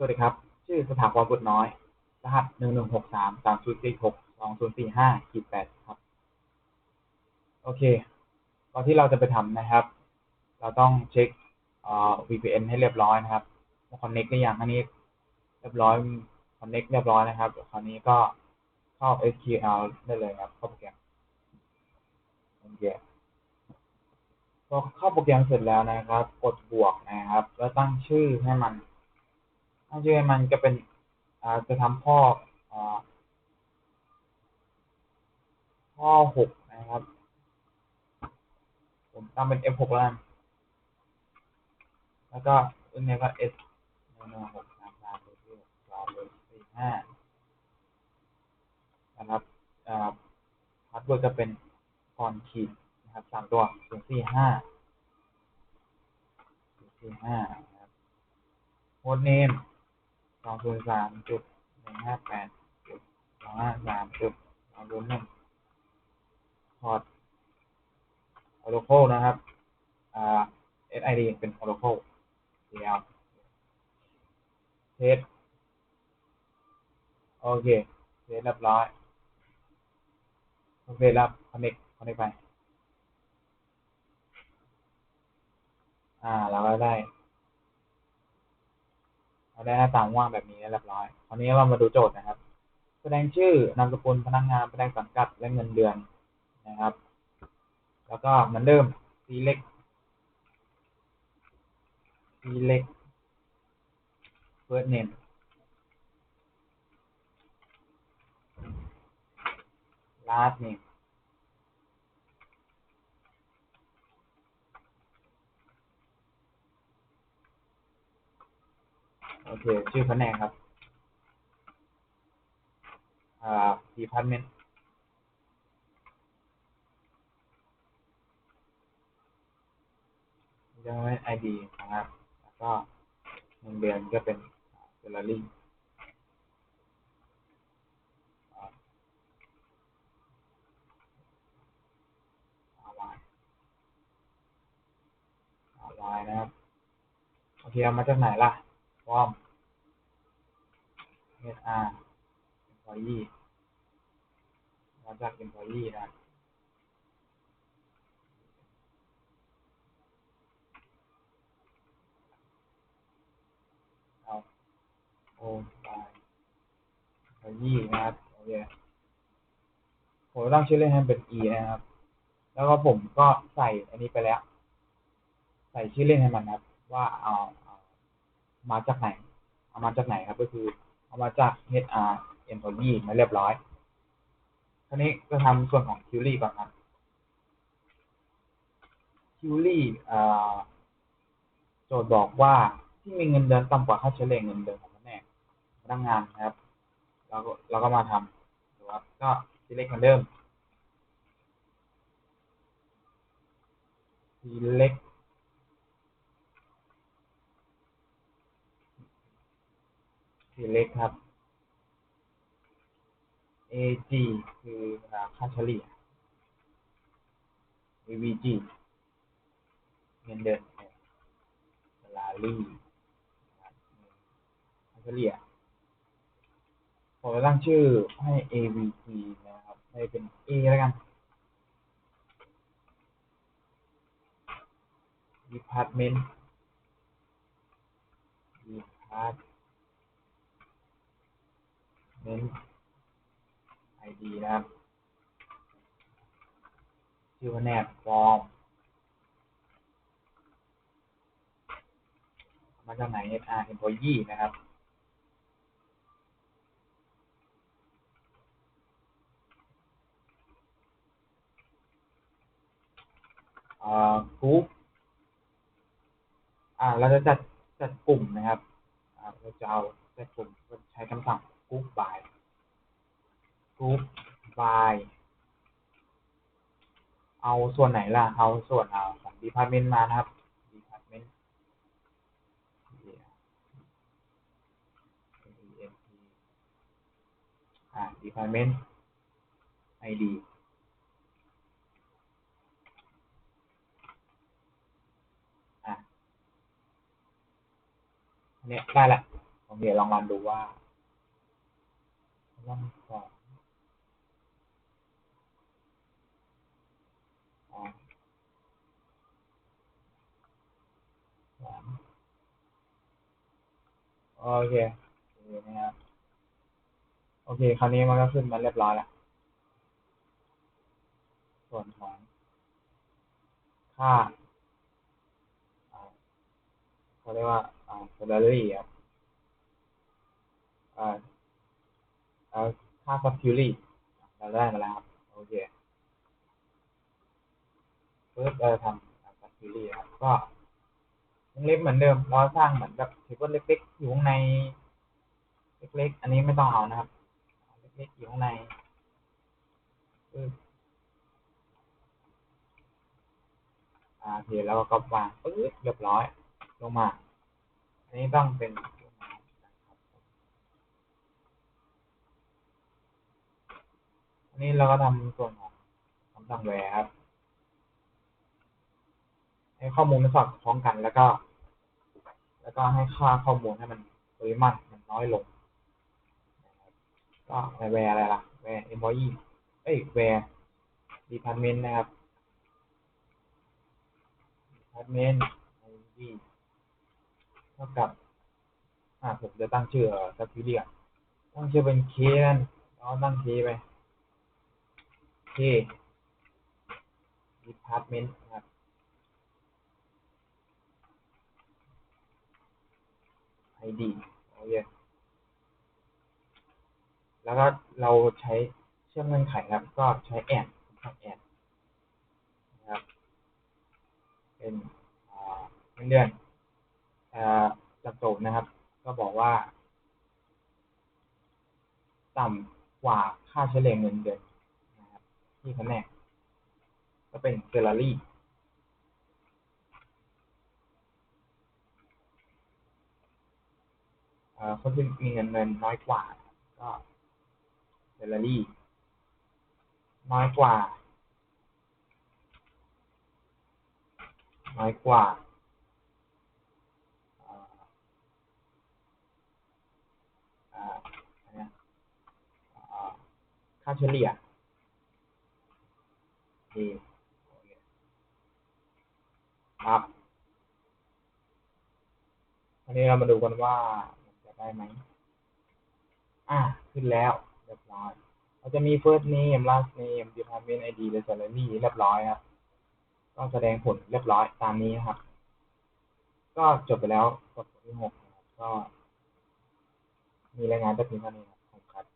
สวัสดีครับ ชื่อสถาพรบุตรน้อย รหัสหนึ่งหนึ่งหกสามสามศูนย์สี่หกสองศูนย์สี่ห้าขีดแปดครับ โอเคก่อนที่เราจะไปทำนะครับ เราต้องเช็คเอ่อ VPN ให้เรียบร้อยนะครับว่า connect ได้ยังอันนี้ เรียบร้อย connect เรียบร้อยนะครับ คราวนี้ก็เข้า SQL ได้เลยครับ เข้าโปรแกรมโอเคพอเข้าโปรแกรมเสร็จแล้วนะครับ กดบวกนะครับ แล้วตั้งชื่อให้มัน ตั้งชื่อมันจะเป็นจะทำข้ออ่าข้อหกนะครับ ผมตั้งเป็น F6 แล้วกันแล้วก็ตัวนี้ก็ S หนึ่งหนึ่งหกสามสามสี่สองสี่ห้านะครับอ่าพาสเวิร์ดจะเป็นก่อนขีดนะครับสามตัวศูนย์สี่ห้าศูนย์สี่ห้านะครับโค้ดเนม องศูนย์สามจุดหนึ่งห้าแปดจุดสองห้าสามจุดสองศูนย์หนึ่งพอร์ต Oracle นะครับ อ่า SID เป็น Oracle DL เทสโอเคเทสเรียบร้อยโอเคแล้ว connect connect ไป อ่า เราก็ได้ เราได้หน้าต่างว่างแบบนี้เรียบร้อยคราวนี้เรามาดูโจทย์นะครับ แสดงชื่อนามสกุลพนักงานแสดงสังกัดและเงินเดือนนะครับ แล้วก็เหมือนเดิม select select first name last name โอเค ชื่อแผนกครับ อ่า department จะไม่ ID นะครับ แล้วก็เงินเดือนก็เป็น salary อ่า RY RY นะครับ โอเค เอามาจากไหนล่ะ form HR employee มาจาก employee นะครับเอาโอ้ตาย employee นะครับ โอเค ผมตั้งชื่อเล่นให้เป็น E นะครับ แล้วก็ผมก็ใส่อันนี้ไปแล้ว ใส่ชื่อเล่นให้มันนะครับ ว่าเอา มาจากไหน เอามาจากไหนครับ ก็คือ เอามาจาก HR employee มาเรียบร้อยคราวนี้ก็ทำส่วนของ query ก่อนครับ query โจทย์บอกว่าที่มีเงินเดือนต่ำกว่าค่าเฉลี่ยเงินเดือนของแผนกพนักงานนะครับ เราก็เราก็มาทำดูครับก็ select เหมือนเดิม select select ครับ AG คือค่าเฉลี่ย AVG เงินเดือน salary ค่าเฉลี่ยผมจะตั้งชื่อให้ AVG นะครับ ให้เป็น A แล้วกัน department department ID นะครับชื่อแนก form มมาจากไหน HR employee นะครับอ่า group อ่า เราจะจัดจัดกลุ่มนะครับ เราจะเอาจัดกลุ่มใช้คำสั่ง group by group by เอาส่วนไหนล่ะ เอาส่วนเอาของ department มานะครับ department อ่า department ID เนี่ยได้ละผมเคลองรันดูว่า ลองสองอ่าสามโอเคโอเคนะครับโอเค คราวนี้มันก็ขึ้นมาเรียบร้อยแล้ว ส่วนของค่าอ่าเขาเรียกว่า อ่า salary ครับอ่า ค่า security เราได้มาแล้วครับ โอเคเพื่อเราทำ security ครับ ก็วงเล็บเหมือนเดิม เราสร้างเหมือนแบบเทเบิลเล็กๆ อยู่ข้างใน เล็กๆ อันนี้ไม่ต้องเอานะครับ เล็กๆ อยู่ข้างในปึ๊บอ่าโอเคแล้วก็วางปึ๊บเรียบร้อย ลงมา อันนี้ต้องเป็นอั นนี้เราก็ทำส่วนของคำสั่งแวร์ครับ ให้ข้อมูลมันสอดคล้องกันแล้วก็ แล้วก็ให้ค่าข้อมูลให้มันปริมาตรมันน้อยลงก็แวร์อะไรล่ะ แวร์ employee เอ้ยแวร์ department นะครับ department id เท่ากับอ่าผมจะตั้งชื่อสักทีเดียวตั้งชื่อเป็น k นั่นแล้วตั้ง k ไป k department ครับ id โอเคแล้วก็เราใช้เชื่อมเงื่อนไขครับ ก็ใช้แอดครับแอดนะครับ เป็นเงินเดือนจากโจทย์นะครับ ก็บอกว่า ต่ำกว่าค่าเฉลี่ยเงินเดือน ที่แผนกก็เป็น salary คนที่มีเงินเดือนน้อยกว่า ก็ salary น้อยกว่า น้อยกว่าค่าเฉลี่ยดีครับ อันนี้เรามาดูกันว่าจะได้ไหมอะขึ้นแล้วเรียบร้อยเราจะมี first name last name department id และ salary เรียบร้อยครับก็แสดงผลเรียบร้อยตามนี้นะครับ ก็จบไปแล้วบทที่หกนะครับก็มีรายงานจากทีมเท่านี้ครับ